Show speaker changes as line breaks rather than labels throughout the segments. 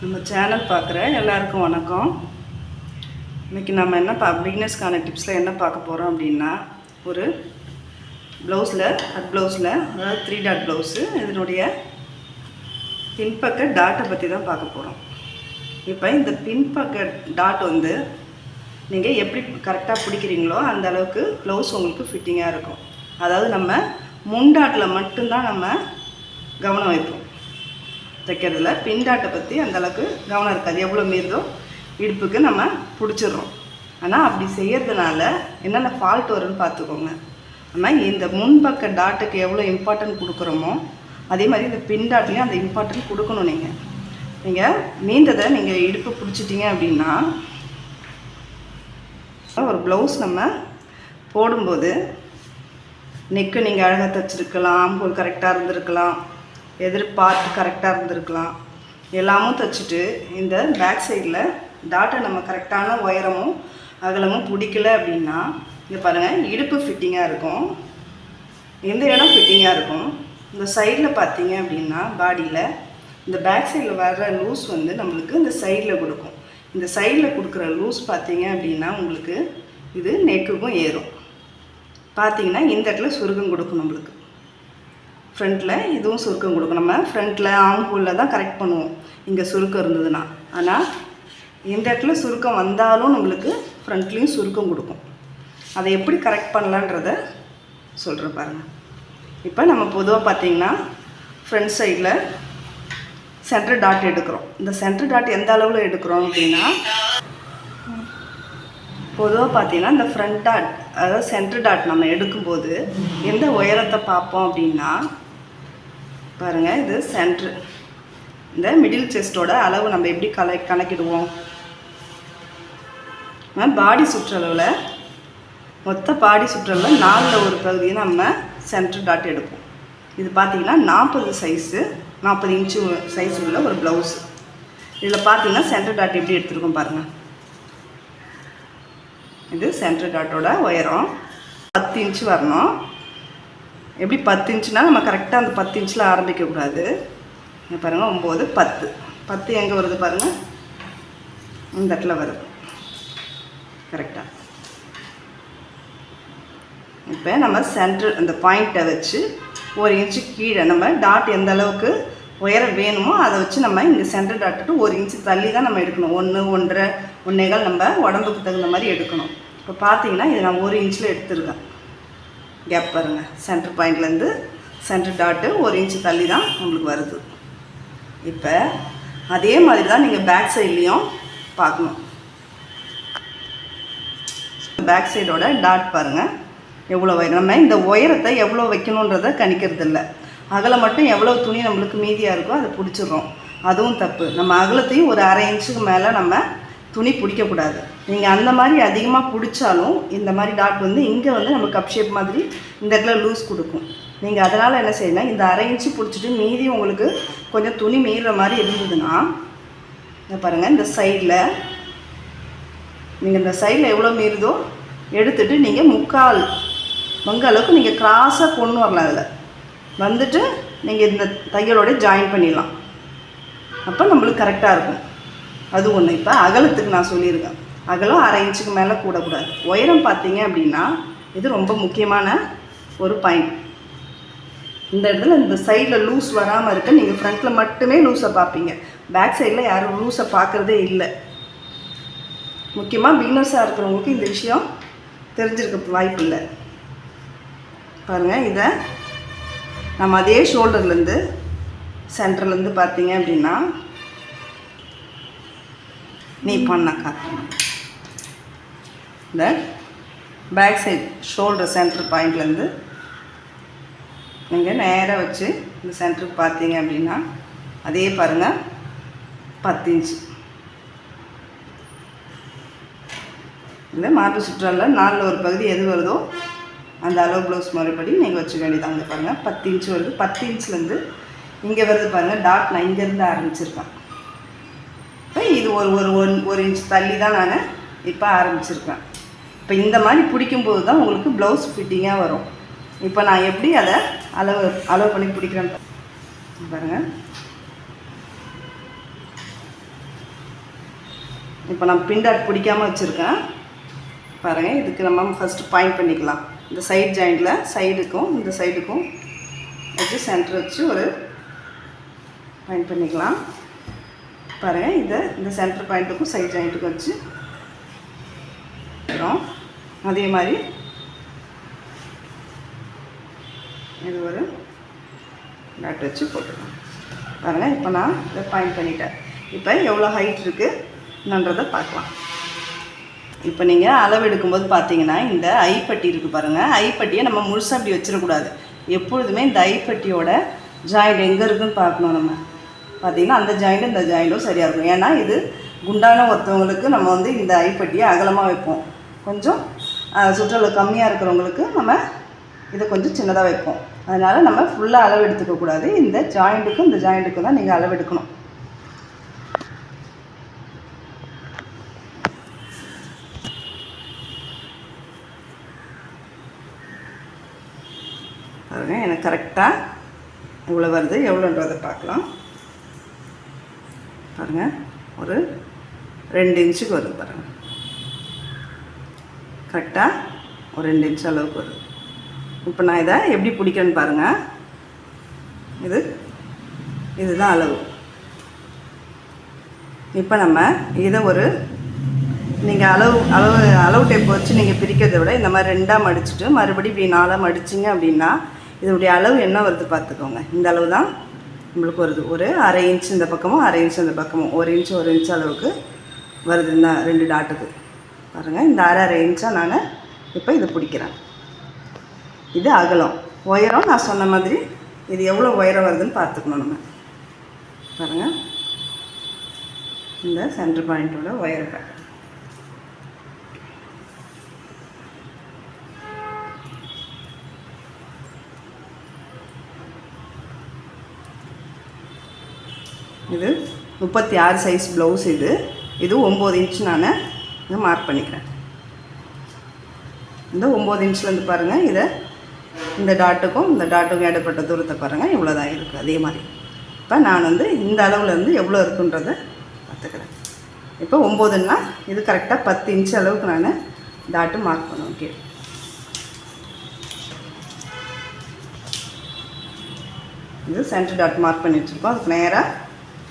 நம்ம சேனல் பார்க்குற எல்லாருக்கும் வணக்கம். இன்றைக்கி நம்ம என்ன பா பிகினர்ஸ்க்கான டிப்ஸில் என்ன பார்க்க போகிறோம் அப்படின்னா ஒரு ப்ளவுஸில் கட் ப்ளவுஸில் அதாவது த்ரீ டாட் ப்ளவுஸு இதனுடைய பின்பக்க டாட்டை பற்றி தான் பார்க்க போகிறோம் இப்போ இந்த பின்பக்க டாட் வந்து நீங்கள் எப்படி கரெக்டாக பிடிக்கிறீங்களோ அந்த அளவுக்கு ப்ளவுஸ் உங்களுக்கு ஃபிட்டிங்காக இருக்கும். அதாவது நம்ம முன்டாட்டில் மட்டும்தான் நம்ம கவனம் வைப்போம். தைக்கிறதுல பின்டாட்டை பற்றி அந்தளவுக்கு கவனம் இருக்காது. எவ்வளோ மீறுதோ இடுப்புக்கு நம்ம பிடிச்சிடுறோம். ஆனால் அப்படி செய்கிறதுனால என்னென்ன ஃபால்ட் வரும்னு பார்த்துக்கோங்க. ஆனால் இந்த முன்பக்க டாட்டுக்கு எவ்வளோ இம்பார்ட்டன்ட் கொடுக்குறோமோ அதே மாதிரி இந்த பின் டாட்லேயும் அந்த இம்பார்ட்டன்ட் கொடுக்கணும் நீங்கள் நீங்கள் மீந்ததை நீங்கள் இடுப்பு பிடிச்சிட்டிங்க அப்படின்னா ஒரு ப்ளவுஸ் நம்ம போடும்போது நெக்கு நீங்கள் அழகாக தைச்சிருக்கலாம் ஆம்பூல் கரெக்டாக இருந்திருக்கலாம். எதிர்பார்த்து கரெக்டாக இருந்திருக்கலாம். எல்லாமும் தைச்சிட்டு இந்த பேக் சைடில் டாட்டை நம்ம கரெக்டான உயரமும் அகலமும் பிடிக்கல அப்படின்னா இங்கே பாருங்கள் இடுப்பு ஃபிட்டிங்காக இருக்கும். எந்த இடம் ஃபிட்டிங்காக இருக்கும்? இந்த சைடில் பார்த்தீங்க அப்படின்னா பாடியில் இந்த பேக் சைடில் வர்ற லூஸ் வந்து நம்மளுக்கு இந்த சைடில் கொடுக்கும். இந்த சைடில் கொடுக்குற லூஸ் பார்த்தீங்க அப்படின்னா உங்களுக்கு இது நெக்குக்கும் ஏறும். பார்த்தீங்கன்னா இந்த இடத்துல சுருக்கம் கொடுக்கும் நம்மளுக்கு. ஃப்ரண்ட்டில் இதுவும் சுருக்கம் கொடுக்கும் நம்ம ஃப்ரண்ட்டில் ஆம்பூலில் தான் கரெக்ட் பண்ணுவோம். இங்கே சுருக்கம் இருந்ததுன்னா. ஆனால் இந்த இடத்துல சுருக்கம் வந்தாலும் நம்மளுக்கு ஃப்ரண்ட்லேயும் சுருக்கம் கொடுக்கும். அதை எப்படி கரெக்ட் பண்ணலான்றத சொல்கிறேன் பாருங்கள் இப்போ நம்ம பொதுவாக பார்த்தீங்கன்னா ஃப்ரண்ட் சைடில் சென்டர் டாட் எடுக்கிறோம். இந்த சென்டர் டாட் எந்த அளவில் எடுக்கிறோம் அப்படின்னா பொதுவாக பார்த்தீங்கன்னா இந்த ஃப்ரண்ட் டாட் அதாவது சென்டர் டாட் நம்ம எடுக்கும்போது எந்த உயரத்தை பார்ப்போம் அப்படின்னா பாருங்கள் இது சென்ட்ரு இந்த மிடில் செஸ்ட்டோட அளவு நம்ம எப்படி கலை கணக்கிடுவோம்? பாடி சுற்றளவில் மொத்த பாடி சுற்றளவில் நாலில் ஒரு பகுதியை நம்ம சென்ட்ரு டாட் எடுப்போம். இது பார்த்தீங்கன்னா நாற்பது சைஸு நாற்பது இன்ச்சு சைஸ் உள்ள ஒரு ப்ளவுஸு இதில் பார்த்தீங்கன்னா சென்டர் டாட் எப்படி எடுத்துருக்கோம் பாருங்கள் இது சென்டர் டாட்டோட உயரம். பத்து இன்ச்சு வரணும். எப்படி பத்து இன்ச்சுனா நம்ம கரெக்டாக அந்த பத்து இன்ச்சில் ஆரம்பிக்கக்கூடாது இங்கே பாருங்கள் ஒம்பது பத்து. பத்து எங்கே வருது பாருங்கள் இந்த இடத்துல வருது. கரெக்டாக இப்போ நம்ம சென்டர் அந்த பாயிண்ட்டை வச்சு ஒரு இன்ச்சு கீழே நம்ம டாட் எந்த அளவுக்கு உயரம் வேணுமோ அதை வச்சு நம்ம இங்கே சென்டர் டாட்டுட்டு ஒரு இன்ச்சு தள்ளி தான் நம்ம எடுக்கணும். ஒன்று ஒன்றரை ஒன்றேகால் நம்ம உடம்புக்கு தகுந்த மாதிரி எடுக்கணும். இப்போ பார்த்தீங்கன்னா இது நான் ஒரு இன்ச்சில் எடுத்துருக்கேன் கேப் பாருங்கள் சென்டர் பாயிண்ட்லேருந்து சென்டர் டாட்டு ஒரு இன்ச்சு தள்ளி தான் உங்களுக்கு வருது. இப்போ அதே மாதிரி தான் நீங்கள் பேக் சைட்லேயும் பார்க்கணும். பேக் சைடோட டாட் பாருங்கள் எவ்வளோ உயரம் நம்ம இந்த உயரத்தை எவ்வளோ வைக்கணுன்றதை கணிக்கிறது இல்லை மட்டும் எவ்வளோ துணி நம்மளுக்கு மீதியாக இருக்கோ அதை பிடிச்சிடுறோம். அதுவும் தப்பு. நம்ம அகலத்தையும் ஒரு அரை இன்ச்சுக்கு மேலே நம்ம துணி பிடிக்கக்கூடாது. நீங்கள் அந்த மாதிரி அதிகமாக பிடிச்சாலும் இந்த மாதிரி டாட் வந்து இங்கே வந்து நம்ம கப் ஷேப் மாதிரி இந்த இடத்துல லூஸ் கொடுக்கும். நீங்கள் அதனால் என்ன செய்யணும் இந்த அரை இன்ச்சு பிடிச்சிட்டு மீதி உங்களுக்கு கொஞ்சம் துணி மீறுற மாதிரி இருந்ததுன்னா இதை பாருங்கள் இந்த சைடில் நீங்கள் இந்த சைடில் எவ்வளோ மீறுதோ எடுத்துட்டு நீங்கள் முக்கால் மங்க அளவுக்கு நீங்கள் க்ராஸாக கொண்டு வரலாம் அதில். வந்துட்டு நீங்கள் இந்த தையலோட ஜாயின் பண்ணிடலாம். அப்போ நம்மளுக்கு கரெக்டாக இருக்கும். அது ஒன்று இப்போ அகலத்துக்கு நான் சொல்லியிருக்கேன். அகலம் அரை இன்ச்சுக்கு மேலே கூடக்கூடாது. உயரம் பார்த்தீங்க அப்படின்னா இது ரொம்ப முக்கியமான ஒரு பாயிண்ட். இந்த இடத்துல இந்த சைடில் லூஸ் வராமல் இருக்க நீங்கள் ஃப்ரண்ட்டில் மட்டுமே லூஸை பார்ப்பீங்க. பேக் சைடில் யாரும் லூஸை பார்க்குறதே இல்லை. முக்கியமாக பீனர்ஸாக இருக்கிறவங்களுக்கு இந்த விஷயம் தெரிஞ்சிருக்க வாய்ப்பு இல்லை. பாருங்கள் இதை நம்ம அதே ஷோல்டர்லேருந்து சென்டர்லேருந்து பார்த்தீங்க அப்படின்னா நீ பண்ணக்கா இந்த பேக் சைட் ஷோல்டர் சென்டர் பாயிண்ட்லேருந்து நீங்கள் நேராக வச்சு இந்த சென்டருக்கு பார்த்தீங்க அப்படின்னா அதே பாருங்கள் பத்து இன்ச்சு இந்த மார்பு சுற்றல்ல நாலில் ஒரு பகுதி எது வருதோ அந்த அளவு ப்ளவுஸ் முறைப்படி நீங்கள் வச்சுக்க வேண்டியதாங்க பாருங்கள் பத்து இன்ச்சு வருது. பத்து இன்ச்லேருந்து இங்கே வருது பாருங்கள் டாட் நான் இங்கேருந்து ஆரம்பிச்சிருக்கேன். இப்போ இது ஒரு ஒரு ஒன் ஒரு இன்ச் தள்ளி தான் நான் இப்போ ஆரம்பிச்சிருக்கேன். இப்போ இந்த மாதிரி பிடிக்கும்போது தான் உங்களுக்கு ப்ளவுஸ் ஃபிட்டிங்காக வரும். இப்போ நான் எப்படி அதை அளவு அளவு பண்ணி பிடிக்கிறேன் பாருங்கள் இப்போ நான் பிண்டாட் பிடிக்காமல் வச்சுருக்கேன். பாருங்கள் இதுக்கு நம்ம ஃபஸ்ட்டு பாயிண்ட் பண்ணிக்கலாம். இந்த சைட் ஜாயிண்டில் சைடுக்கும் இந்த சைடுக்கும் வச்சு சென்டர் வச்சு ஒரு பாயிண்ட் பண்ணிக்கலாம். பாருங்கள் இதை இந்த சென்டர் பாயிண்ட்டுக்கும் சைட் ஜாயிண்ட்டுக்கும் வச்சு. அப்புறம் அதே மாதிரி இது ஒரு டாட் வச்சு போட்டுக்கலாம். பாருங்கள் இப்போ நான் இதை பாயிண்ட் பண்ணிட்டேன். இப்போ எவ்வளோ ஹைட் இருக்குன்றதை பார்க்கலாம். இப்போ நீங்கள் அளவு எடுக்கும்போது பார்த்தீங்கன்னா இந்த ஐப்பட்டி இருக்குது பாருங்கள் ஐப்பட்டியை நம்ம முழுசாக அப்படி வச்சிடக்கூடாது. எப்பொழுதுமே இந்த ஐப்பட்டியோட ஜாயிண்ட் எங்கே இருக்குன்னு பார்க்கணும் நம்ம. பார்த்தீங்கன்னா அந்த ஜாயிண்ட்டும் இந்த ஜாயிண்ட்டும் சரியாக இருக்கும். ஏன்னா இது குண்டான ஒருத்தவங்களுக்கு நம்ம வந்து இந்த ஐப்பட்டியை அகலமாக வைப்போம். கொஞ்சம் சுற்றளவு கம்மியாக இருக்கிறவங்களுக்கு நம்ம இதை கொஞ்சம் சின்னதாக வைப்போம். அதனால் நம்ம ஃபுல்லாக அளவு எடுத்துக்கக்கூடாது இந்த ஜாயிண்ட்டுக்கும் இந்த ஜாயிண்ட்டுக்கும் தான் நீங்கள் அளவு எடுக்கணும். எனக்கு கரெக்டாக இவ்வளோ வருது எவ்வளோன்றதை பார்க்கலாம். பாருங்கள் ஒரு ரெண்டு இன்ச்சுக்கு வருது பாருங்கள் கரெக்டாக ஒரு ரெண்டு இன்ச் அளவுக்கு வருது இப்போ நான் இதை எப்படி பிடிக்கிறேன்னு பாருங்கள் இது இதுதான் அளவு. இப்போ நம்ம இதை ஒரு நீங்கள் அளவு அளவு அளவு டேப் வச்சு நீங்கள் பிரிக்கிறதை விட இந்த மாதிரி ரெண்டாக மடிச்சுட்டு மறுபடியும் இப்படி நாலாக மடிச்சிங்க அப்படின்னா இதனுடைய அளவு என்ன வருது பார்த்துக்கோங்க. இந்த அளவு தான் நம்மளுக்கு வருது. ஒரு அரை இன்ச் இந்த பக்கமும் அரை இன்ச் இந்த பக்கமும். ஒரு இன்ச் ஒரு இன்ச் அளவுக்கு வருது இந்த ரெண்டு டாட்டுக்கு பாருங்கள் இந்த அரை அரை இன்ச்சாக நான் இப்போ இதை பிடிக்கிறேன். இது அகலம். உயரம் நான் சொன்ன மாதிரி இது எவ்வளோ உயரம் வருதுன்னு பார்த்துக்கணும் நம்ம. பாருங்கள் இந்த சென்டர் பாயிண்ட்டோட உயரத்தை இது முப்பத்தி ஆறு சைஸ் ப்ளவுஸ் இது. இது ஒம்பது இன்ச் நான் இதை மார்க் பண்ணிக்கிறேன். இந்த ஒம்பது இன்ச்லேருந்து பாருங்கள் இதை இந்த டாட்டுக்கும் இந்த டாட்டுக்கும் இடப்பட்ட தூரத்தை பாருங்கள் இவ்வளோதான் இருக்குது அதே மாதிரி. இப்போ நான் வந்து இந்த அளவுலேருந்து எவ்வளோ இருக்குன்றதை பார்த்துக்கிறேன். இப்போ ஒம்போதுன்னா இது கரெக்டாக பத்து இன்ச் அளவுக்கு நான் டாட்டு மார்க் பண்ணுவேன் ஓகே இது சென்டர் டாட் மார்க் பண்ணி வச்சுருக்கோம் அதுக்கு நேராக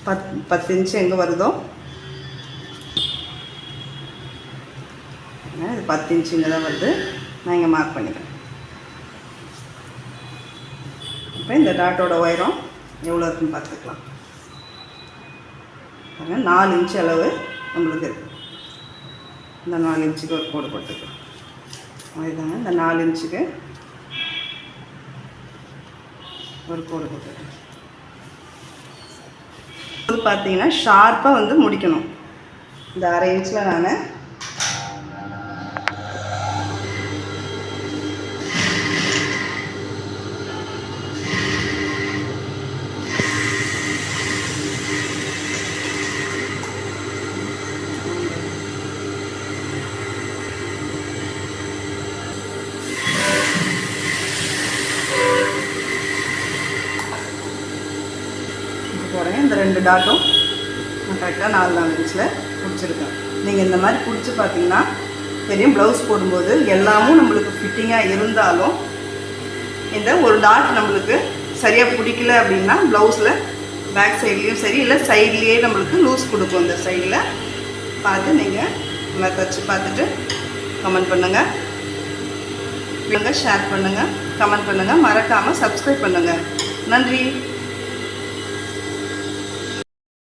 பத் பத்து இன்ச்சு எங்கே வருதோ இது பத்து இன்ச்சு தான் வருது. நான் இங்கே மார்க் பண்ணிக்கிறேன். இப்போ இந்த டாட்டோட உயரம் எவ்வளோ இருக்குன்னு பார்த்துக்கலாம். பாருங்க நாலு இன்ச்சு அளவு நம்மளுக்கு இருக்குது இந்த நாலு இன்ச்சுக்கு ஒரு கோடு போட்டுக்கலாம் அதுதாங்க இந்த நாலு இன்ச்சுக்கு ஒரு கோடு போட்டுக்கலாம் பார்த்தீங்கன்னா ஷார்ப்பாக வந்து முடிக்கணும். இந்த அரை இன்ச்சில் நான் இந்த ரெண்டு டாட்டும் நான் கரெக்டாக நாலு நாலு இன்ச்சில் பிடிச்சிருக்கேன் நீங்கள் இந்த மாதிரி பிடிச்சி பார்த்தீங்கன்னா தெரியும் ப்ளவுஸ் போடும்போது எல்லாமும் நம்மளுக்கு ஃபிட்டிங்காக இருந்தாலும் இந்த ஒரு டாட் நம்மளுக்கு சரியாக பிடிக்கல அப்படின்னா ப்ளவுஸில் பேக் சைட்லேயும் சரி இல்லை சைட்லேயே நம்மளுக்கு லூஸ் கொடுக்கும் இந்த சைடில் பார்த்து நீங்கள் நல்லா தச்சு பார்த்துட்டு கமெண்ட் பண்ணுங்கள் ஷேர் பண்ணுங்கள் கமெண்ட் பண்ணுங்கள் மறக்காமல் சப்ஸ்கிரைப் பண்ணுங்கள் நன்றி.